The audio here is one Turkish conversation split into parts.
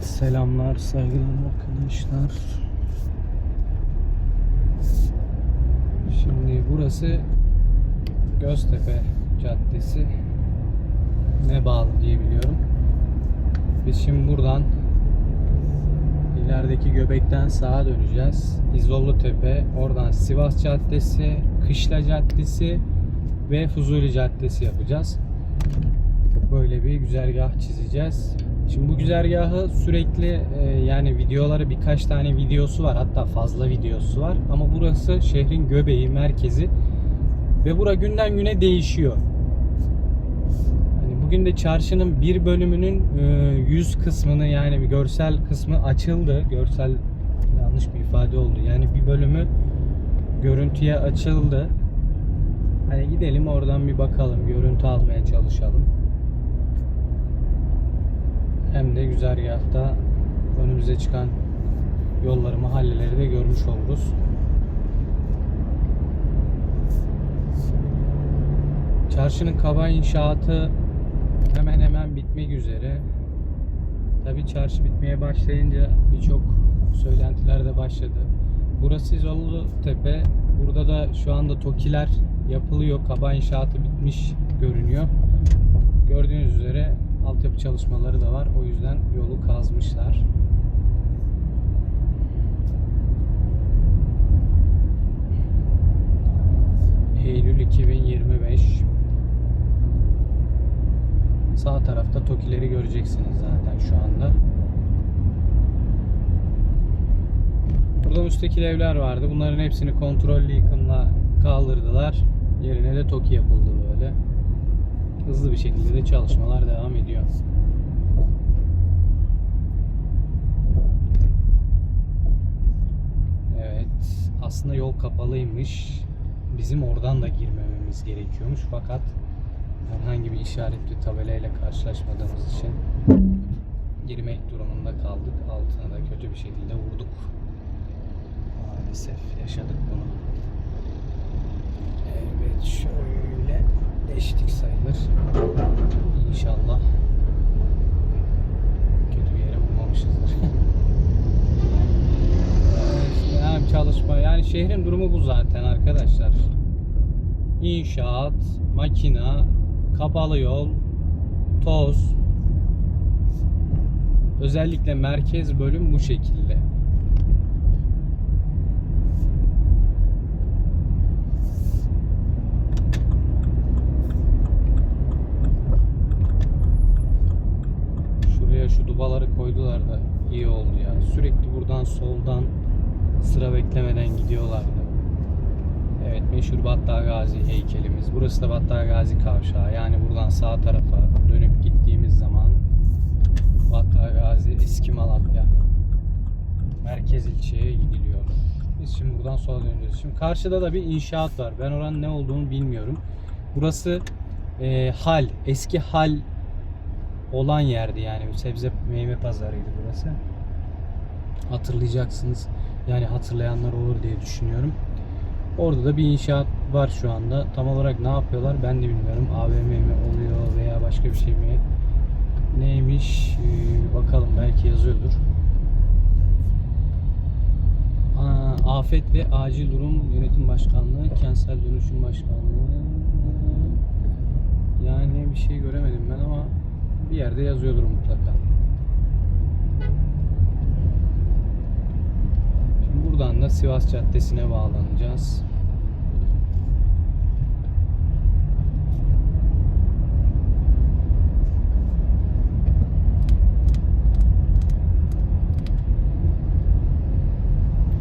Selamlar saygılar arkadaşlar. Şimdi burası Göztepe Caddesi ne bağlı diye biliyorum. Biz şimdi buradan ilerideki göbekten sağa döneceğiz. İzollu Tepe, oradan Sivas Caddesi, Kışla Caddesi ve Fuzuli Caddesi yapacağız. Böyle bir güzergah çizeceğiz. Şimdi bu güzergahı sürekli e, yani videoları birkaç tane videosu var hatta fazla videosu var ama burası şehrin göbeği merkezi ve bura günden güne değişiyor. Hani bugün de çarşının bir bölümünün e, yüz kısmını yani bir görsel kısmı açıldı. Görsel yanlış bir ifade oldu. Yani bir bölümü görüntüye açıldı. Hani gidelim oradan bir bakalım, görüntü almaya çalışalım. Hem de güzergahta önümüze çıkan yolları, mahalleleri de görmüş oluruz. Çarşının kaba inşaatı hemen hemen bitmek üzere. Tabi çarşı bitmeye başlayınca birçok söylentiler de başladı. Burası İzollu Tepe. Burada da şu anda TOKİ'ler yapılıyor. Kaba inşaatı bitmiş görünüyor. Gördüğünüz üzere altyapı çalışmaları da var. O yüzden yolu kazmışlar. Eylül 2025 Sağ tarafta TOKİ'leri göreceksiniz zaten şu anda. Burada müstakil evler vardı. Bunların hepsini kontrollü yıkımla kaldırdılar. Yerine de TOKİ yapıldı böyle. Hızlı bir şekilde de çalışmalar devam ediyor. Evet, aslında yol kapalıymış. Bizim oradan da girmememiz gerekiyormuş fakat herhangi bir işaretli tabelayla karşılaşmadığımız için girmek durumunda kaldık. Altına da kötü bir şekilde vurduk. Maalesef yaşadık bunu. Evet şöyle geçtik sayılır. İnşallah kötü bir yere vurmamışızdır. işte hem çalışma yani şehrin durumu bu zaten arkadaşlar. İnşaat, makina, kapalı yol, toz. Özellikle merkez bölüm bu şekilde. Şuraya şu dubaları koydular da iyi oldu ya. Sürekli buradan soldan sıra beklemeden gidiyorlardı. Evet meşhur Battal Gazi heykelimiz. Burası da Battal Gazi kavşağı. Yani buradan sağ tarafa dönüp gittiğimiz zaman Battal Gazi eski Malatya merkez ilçeye gidiliyor. Biz şimdi buradan sola döneceğiz. Şimdi karşıda da bir inşaat var. Ben oranın ne olduğunu bilmiyorum. Burası e, hal, eski hal olan yerdi yani sebze meyve pazarıydı burası. Hatırlayacaksınız. Yani hatırlayanlar olur diye düşünüyorum. Orada da bir inşaat var şu anda. Tam olarak ne yapıyorlar ben de bilmiyorum. AVM mi oluyor veya başka bir şey mi? Neymiş? Ee, bakalım belki yazıyordur. Aa, Afet ve Acil Durum Yönetim Başkanlığı, Kentsel Dönüşüm Başkanlığı. Yani bir şey göremedim ben ama bir yerde yazıyordur mutlaka. Şimdi buradan da Sivas Caddesi'ne bağlanacağız.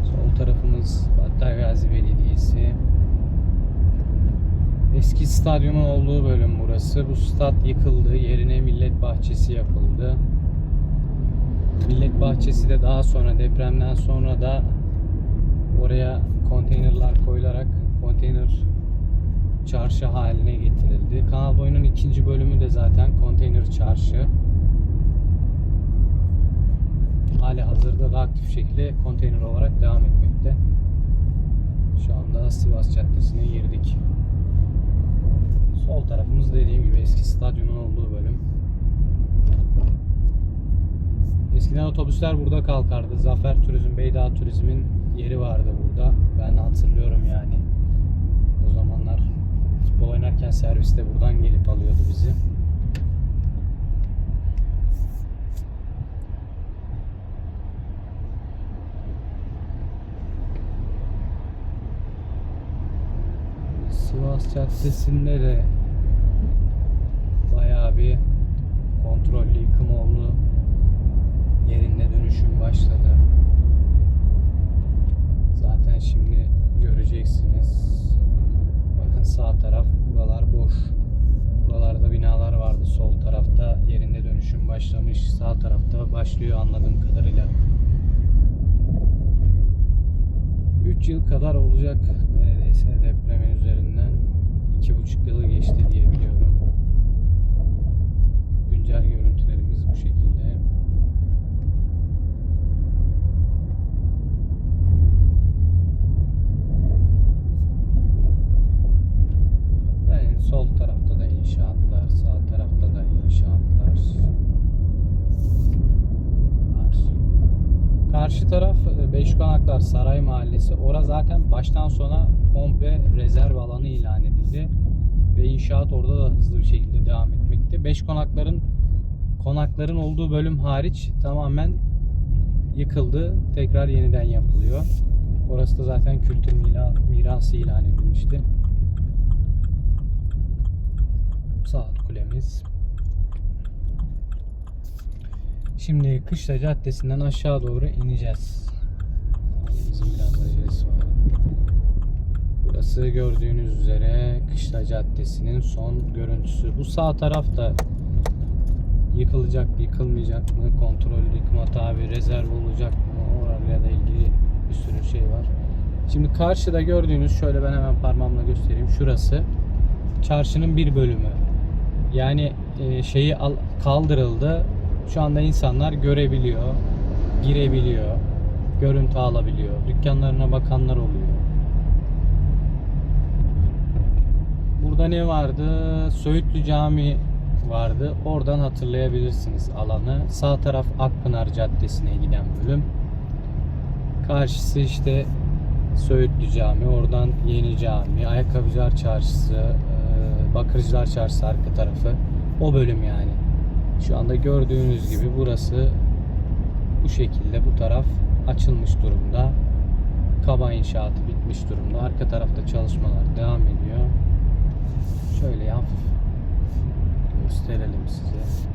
Sol tarafımız Battal Belediyesi. Eski stadyumun olduğu bölüm burası. Bu stat yıkıldı. Yerine millet bahçesi yapıldı. Millet bahçesi de daha sonra depremden sonra da oraya konteynerler koyularak konteyner çarşı haline getirildi. Kanal boyunun ikinci bölümü de zaten konteyner çarşı. Hali hazırda da aktif şekilde konteyner olarak devam etmekte. Şu anda Sivas Caddesi'ne girdik. Sol tarafımız dediğim gibi eski stadyumun olduğu bölüm. Eski Eskiden otobüsler burada kalkardı. Zafer Turizm, Beydağ Turizm'in yeri vardı burada. Ben hatırlıyorum yani. O zamanlar futbol oynarken serviste buradan gelip alıyordu bizi. Sivas Caddesi'nde de bayağı bir kontrollü yıkım oldu. Yerinde dönüşüm başladı. Zaten şimdi göreceksiniz. Bakın sağ taraf buralar boş. Buralarda binalar vardı. Sol tarafta yerinde dönüşüm başlamış. Sağ tarafta başlıyor anladığım kadarıyla. 3 yıl kadar olacak neredeyse depremin üzerinden. 2,5 yılı geçti diye biliyorum. Güncel görüntülerimiz bu şekilde. Yani sol tarafta da inşaatlar, sağ tarafta da inşaatlar var. Karşı taraf e, Beşkonaklar Saray Mahallesi. Ora zaten baştan sona komple rezerv alanı ilan edildi. Ve inşaat orada da hızlı bir şekilde devam etmekte. Beşkonakların konakların olduğu bölüm hariç tamamen yıkıldı. Tekrar yeniden yapılıyor. Orası da zaten kültür mirası ilan edilmişti. Saat kulemiz. Şimdi Kışla Caddesi'nden aşağı doğru ineceğiz. Bizim biraz acelesi var. Burası gördüğünüz üzere Kışla Caddesi'nin son görüntüsü. Bu sağ taraf da yıkılacak mı, yıkılmayacak mı, kontrollü yıkıma tabi, rezerv olacak mı, orayla da ilgili bir sürü şey var. Şimdi karşıda gördüğünüz, şöyle ben hemen parmağımla göstereyim. Şurası çarşının bir bölümü. Yani e, şeyi al- kaldırıldı. Şu anda insanlar görebiliyor, girebiliyor, görüntü alabiliyor. Dükkanlarına bakanlar oluyor. Burada ne vardı? Söğütlü Cami vardı. Oradan hatırlayabilirsiniz alanı. Sağ taraf Akpınar Caddesi'ne giden bölüm. Karşısı işte Söğütlü Cami, oradan Yeni Cami, Ayakkabıcılar Çarşısı, e, Bakırcılar Çarşısı arka tarafı. O bölüm yani. Şu anda gördüğünüz gibi burası bu şekilde bu taraf açılmış durumda. Kaba inşaatı bitmiş durumda. Arka tarafta çalışmalar devam ediyor. Şöyle hafif gösterelim size.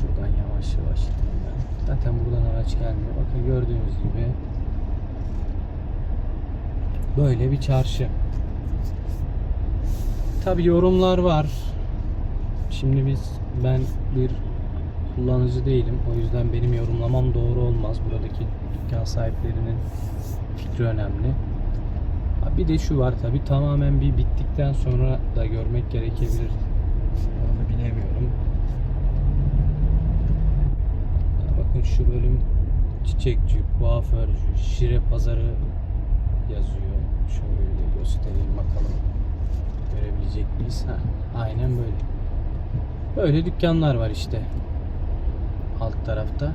Şuradan yavaş yavaş. Zaten buradan araç gelmiyor. Bakın gördüğünüz gibi böyle bir çarşı. Tabi yorumlar var. Şimdi biz ben bir kullanıcı değilim. O yüzden benim yorumlamam doğru olmaz. Buradaki dükkan sahiplerinin fikri önemli. Bir de şu var tabi tamamen bir bittikten sonra da görmek gerekebilir. Onu bilemiyorum. Bakın şu bölüm çiçekçi, kuaförcü, şire pazarı yazıyor. Şöyle göstereyim bakalım. Görebilecek miyiz? Ha, aynen böyle. Böyle dükkanlar var işte. Alt tarafta.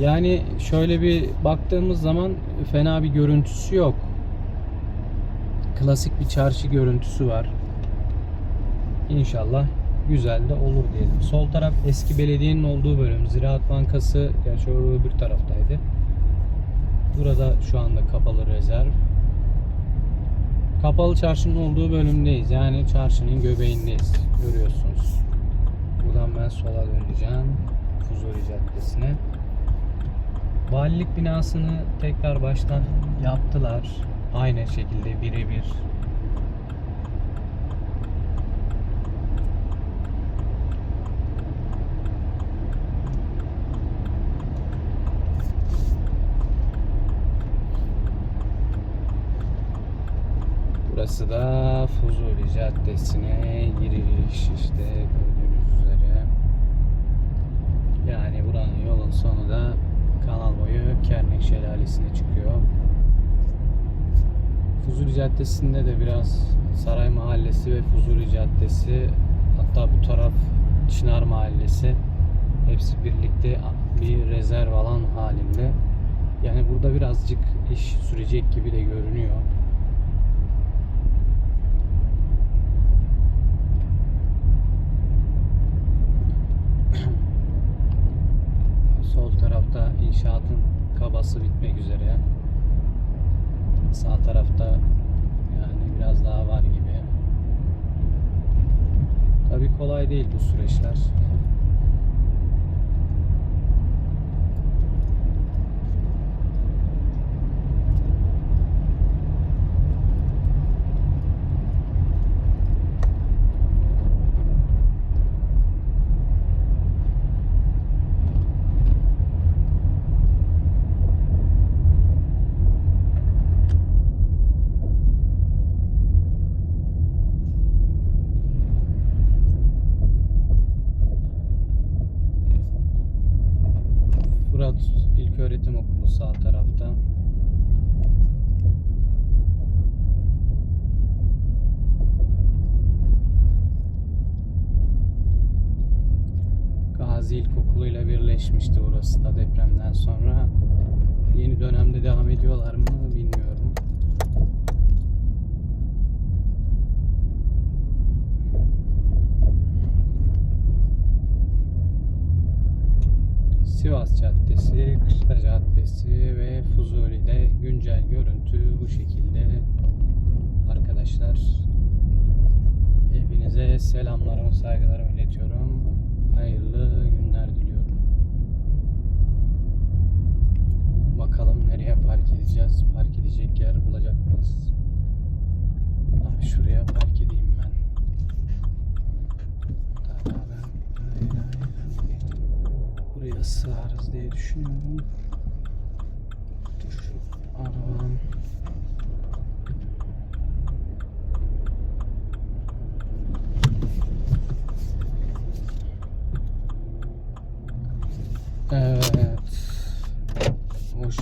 Yani şöyle bir baktığımız zaman fena bir görüntüsü yok. Klasik bir çarşı görüntüsü var. İnşallah güzel de olur diyelim. Sol taraf eski belediyenin olduğu bölüm. Ziraat Bankası gerçi öbür taraftaydı. Burada şu anda kapalı rezerv. Kapalı çarşının olduğu bölümdeyiz. Yani çarşının göbeğindeyiz. Görüyorsunuz. Buradan ben sola döneceğim. Fuzuli Caddesi'ne. Valilik binasını tekrar baştan yaptılar. Aynı şekilde birebir. Burası da Fuzuli Caddesi'ne giriş işte gördüğünüz üzere. Yani buranın yolun sonu da kanal boyu Kernek Şelalesi'ne çıkıyor. Fuzuli Caddesi'nde de biraz Saray Mahallesi ve Fuzuli Caddesi hatta bu taraf Çınar Mahallesi Hepsi birlikte bir rezerv alan halinde. Yani burada birazcık iş sürecek gibi de görünüyor. Sol tarafta inşaatın kabası bitmek üzere. Sağ tarafta yani biraz daha var gibi. Tabii kolay değil bu süreçler. Fırat İlköğretim Okulu sağ tarafta. Gazi İlkokulu ile birleşmişti burası da depremden sonra. Yeni dönemde devam ediyorlar mı bilmiyorum. Sivas Caddesi, Kışla Caddesi ve Fuzuli'de güncel görüntü bu şekilde. Arkadaşlar hepinize selamlarımı, saygılarımı iletiyorum. Hayırlı günler diliyorum. Bakalım nereye park edeceğiz? Park edecek yer bulacak mıyız? Ah, şuraya park edeyim ben. Buraya sığarız diye düşünüyorum. Dur. Arabam.